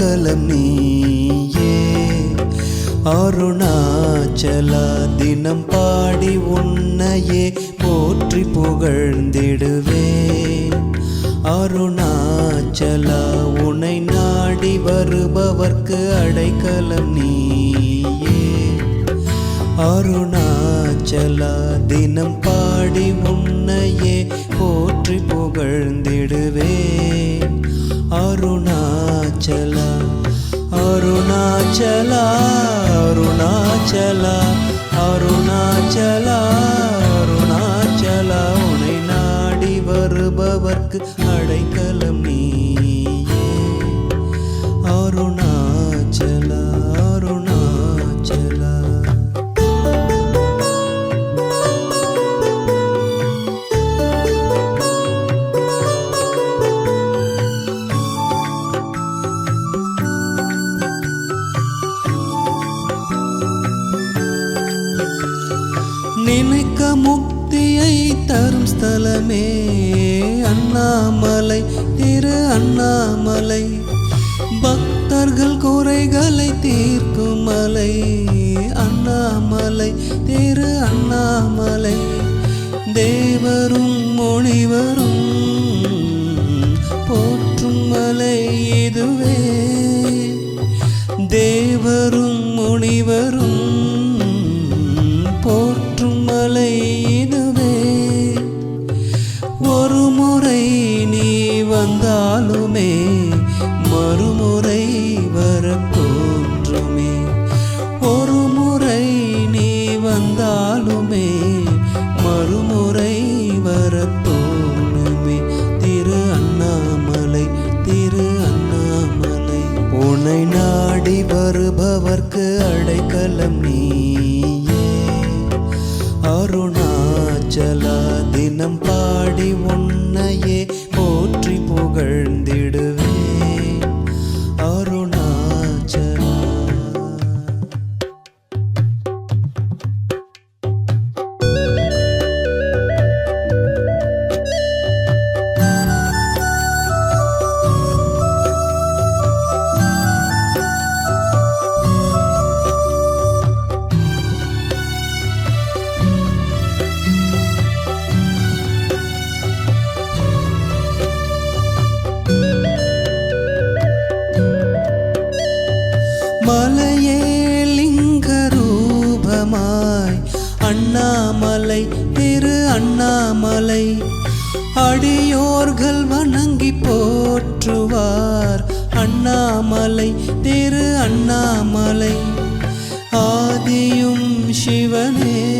நாடி நீயே அருணாச்சலா தினம் பாடி உன்னையே போற்றி புகழ்ந்திடுவே. அருணாச்சலா உனை நாடி வருபவர்க்கு அடைக்கலம் நீயே. அருணாச்சலா தினம் பாடி உன்னையே போற்றி புகழ்ந்திடுவேன் அருணாச்சலா அருணாச்சலா அருணாச்சலா அருணாச்சலா அருணாச்சலா. உனை நாடி வருபவர்க்கு அடைக்கலம் நீ. தீர்க்கும் மலை அண்ணாமலை திரு அண்ணாமலை. தேவரும் மொழிவரும் போற்றும் மலை இதுவே. தேவரும் முனிவரும் போற்றும் மலை இதுவே. ஒரு முறை நீ வந்தாலுமே அடைக்கலம் நீயே. அருணாச்சலா தினம் பாடி உன்னையே போற்றி புகழ்ந்திடுவே அண்ணாமலை திரு அண்ணாமலை. அடியோர்கள் வணங்கி போற்றுவார். அண்ணாமலை திரு அண்ணாமலை. ஆதியும் சிவனே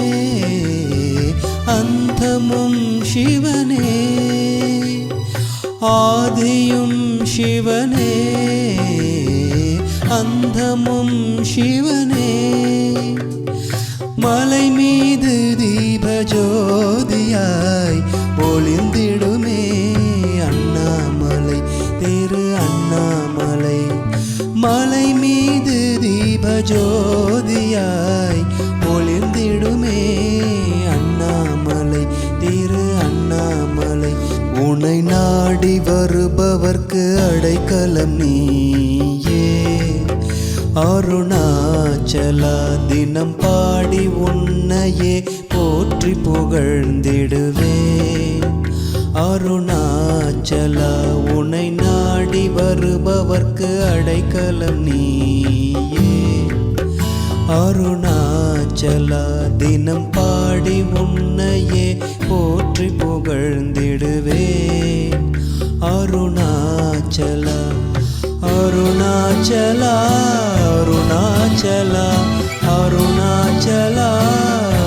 அந்தமும் சிவனே. ஆதியும் சிவனே அந்தமும் சிவனே. மலை மீது தீப ஜோதியாய் ஒளிர்ந்திடுமே அண்ணாமலை திரு அண்ணாமலை. மலை மீது தீப ஜோதியாய் ஒளிர்ந்திடுமே அண்ணாமலை திரு அண்ணாமலை. உனை நாடி வருபவர்க்கு அடைக்கலம் நீயே. அருணாச்சலா தினம் பா பாடி உன்னையே போற்றி புகழ்ந்திடுவேன் அருணாச்சலா உனை நாடி வருபவர்க்கு அடைக்கலம் நீயே. அருணாச்சலா தினம் பாடி உன்னையே போற்றி புகழ்ந்திடுவேன் அருணாச்சலா அருணாச்சலா அருணாச்சலா. அருணாச்சலா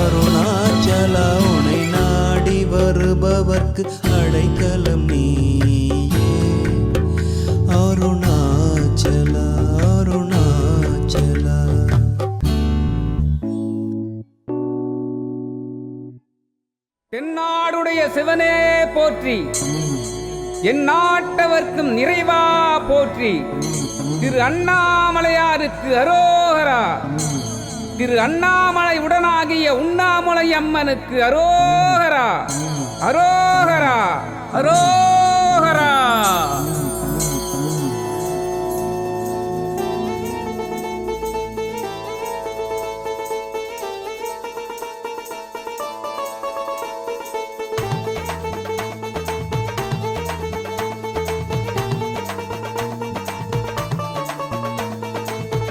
அருணாச்சலா உனை நாடி வருபவர்க்கு அடைக்கலம் நீயே. அருணாச்சலா அருணாச்சலா. தென்னாடுடைய சிவனே போற்றி. என் நாட்டவர்க்கும் நிறைவா போற்றி. திரு அண்ணாமலையாருக்கு அரோகரா. திரு அண்ணாமலை உடனாகிய உண்ணாமலை அம்மனுக்கு அரோகரா. அரோகரா. அரோகரா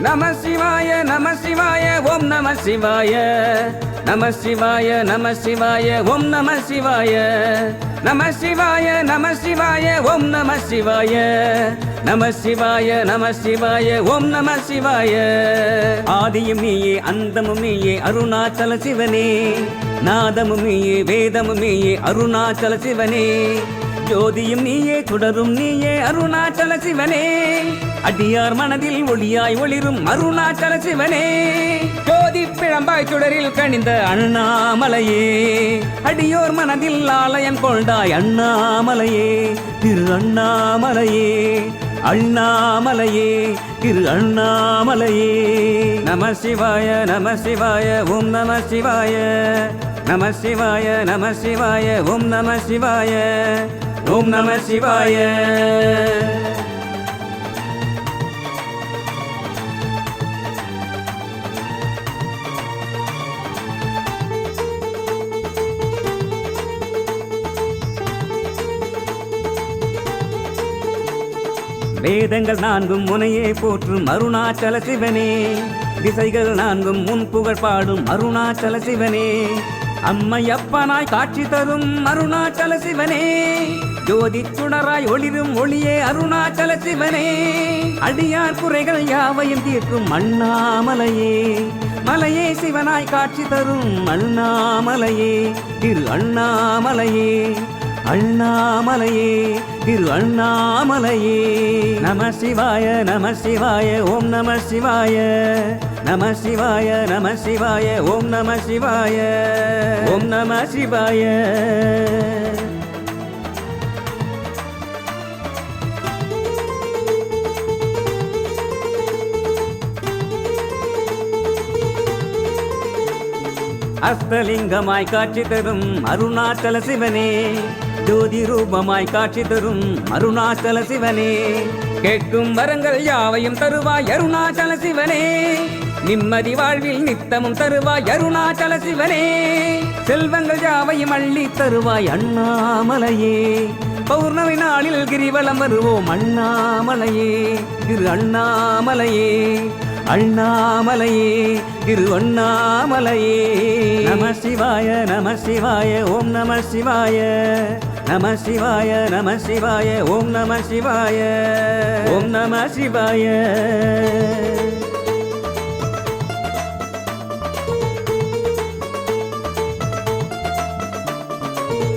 நம சிவாய நம சிவாய ஓம் நம சிவாய. நம சிவாய நம சிவாய ஓம் நம சிவாய. நம சிவாய நம சிவாய ஓம் நம சிவாய. நம சிவாய நம சிவாய ஓம் நம சிவாய. ஆதியும் நீயே அந்தமும் நீயே அருணாச்சல சிவனே. நாதமும் நீயே வேதமும் நீயே அருணாச்சல சிவனே. ஜோதியும் நீயே சுடரும் நீயே அருணாச்சல சிவனே. அடியார் மனதில் ஒளியாய் ஒளிரும் அருணாச்சல சிவனே. ஜோதி பிழம்பாய் சுடரில் கணிந்த அண்ணாமலையே. அடியோர் மனதில் ஆலயம் கொண்டாய் அண்ணாமலையே. திரு அண்ணாமலையே அண்ணாமலையே திரு அண்ணாமலையே. நம சிவாய நம சிவாய ஓம் நம சிவாய. நம சிவாய நம சிவாய ஓம் நம சிவாய. ஓம் நம சிவாய. வேதங்கள் நான்கும் முனையே போற்றும் அருணாச்சல சிவனே. திசைகள் நான்கும் முன் புகழ் பாடும் அருணாச்சல சிவனே. அம்மையப்பனாய் காட்சி தரும் அருணாச்சல சிவனே. ஜோதி சுடராய் ஒளிரும் ஒளியே அருணாச்சல சிவனே. அடியார் குறைகள் யாவையும் தீர்க்கும் அண்ணாமலையே மலையே சிவனாய் காட்சி தரும் அண்ணாமலையே திரு அண்ணாமலையே அண்ணாமலையே திரு அண்ணாமலையே. நம சிவாய நம சிவாய ஓம் நம சிவாய. நம சிவாய நம சிவாய ஓம் நம சிவாய. ஓம் நம சிவாய. அஸ்தலிங்கமாய் காட்சி தரும் அருணாச்சல சிவனே. ஜோதி ரூபமாய் காட்சி தரும் அருணாச்சல சிவனே. கேட்கும் வரங்கள் யாவையும் தருவாய் அருணாச்சல சிவனே. நிம்மதி வாழ்வில் நித்தமும் தருவாய் அருணாச்சல சிவனே. செல்வங்கள் யாவையும் அள்ளி தருவாய் அண்ணாமலையே. பௌர்ணமி நாளில் கிரிவலம் வருவோம் அண்ணாமலையே. திரு அண்ணாமலையே. அண்ணாமலையே திரு அண்ணாமலையே நம சிவாய நம சிவாய ஓம் நம சிவாய. நம சிவாய நம சிவாய ஓம் நம சிவாய. ஓம் நம சிவாய.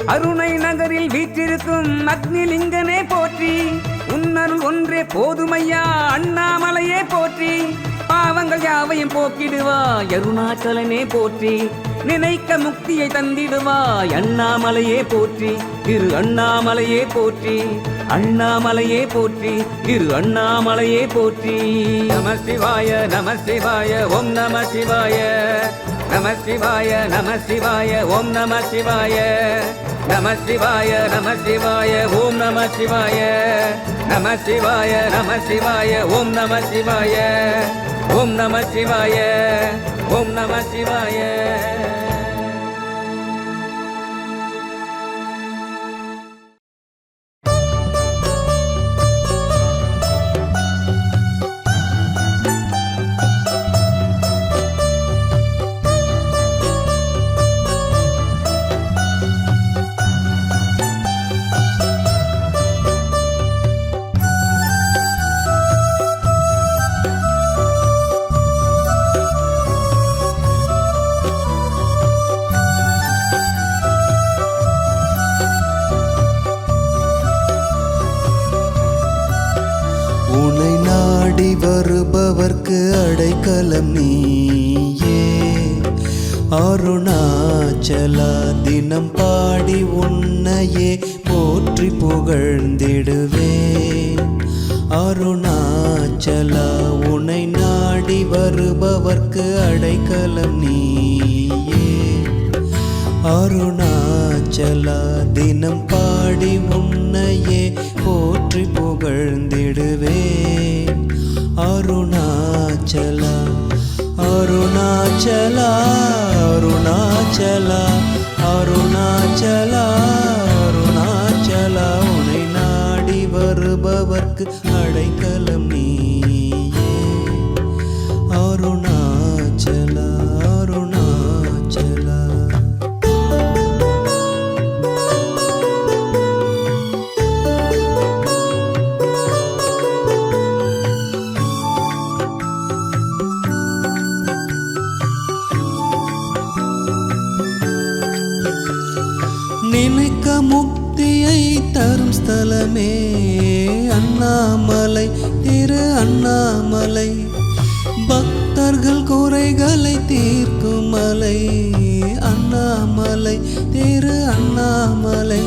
அருணை நகரில் வீற்றிருக்கும் அக்னிலிங்கனே போற்றி உன்னருள் ஒன்றே போதுமையா அண்ணாமலையே போற்றி. பாவங்கள் யாவையும் போக்கிடுவா. அருணாச்சலனே போற்றி. நினைக்க முக்தியை தந்திடுவாய். அண்ணாமலையே போற்றி திரு அண்ணாமலையே போற்றி. அண்ணாமலையே போற்றி திரு அண்ணாமலையே போற்றி. நம சிவாய நம சிவாய ஓம் நம சிவாய. நம சிவாய நம சிவாய ஓம் நம சிவாய. நம சிவாய நம சிவாய ஓம் நம சிவாய. நம சிவாய நம சிவாய ஓம் நம சிவாய. ஓம் நம சிவாய ஓம் நம சிவாய. அருணாச்சலா தினம் பாடி உன்னையே போற்றி புகழ்ந்திடுவேன். அருணாச்சலா உனை நாடி வருபவர்க்கு அடைக்கலம் நீயே. அருணாச்சலா தினம் பாடி உன்னையே போற்றி புகழ்ந்திடுவேன். அருணாச்சலா அருணாச்சலா அருணா அருணாச்சலா அருணாச்சலா அருணாச்சலா உனை நாடி வருபவர்க்கு அடைக்கலம் நீ. முக்தியை தரும் ஸ்தலமே. அண்ணாமலை திரு அண்ணாமலை. பக்தர்கள் குறைகளை தீர்க்கும் மலை. அண்ணாமலை திரு அண்ணாமலை.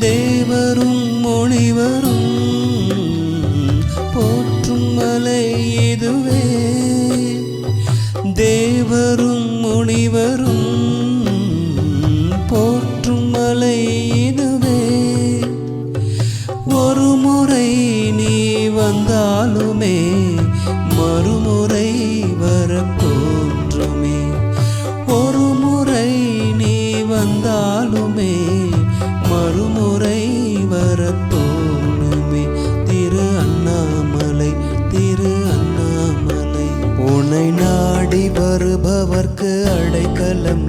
தேவரும் மொழிவரும் போற்றும் மலை இதுவே. தேவரும் வந்தாலுமே மறுமுறை வர தோன்றுமே ஒரு முறை நீ வந்தாலுமே மறுமுறை வர தோணுமே திரு அண்ணாமலை திரு அண்ணாமலை உனை நாடி வருபவர்க்கு அடைக்கலம்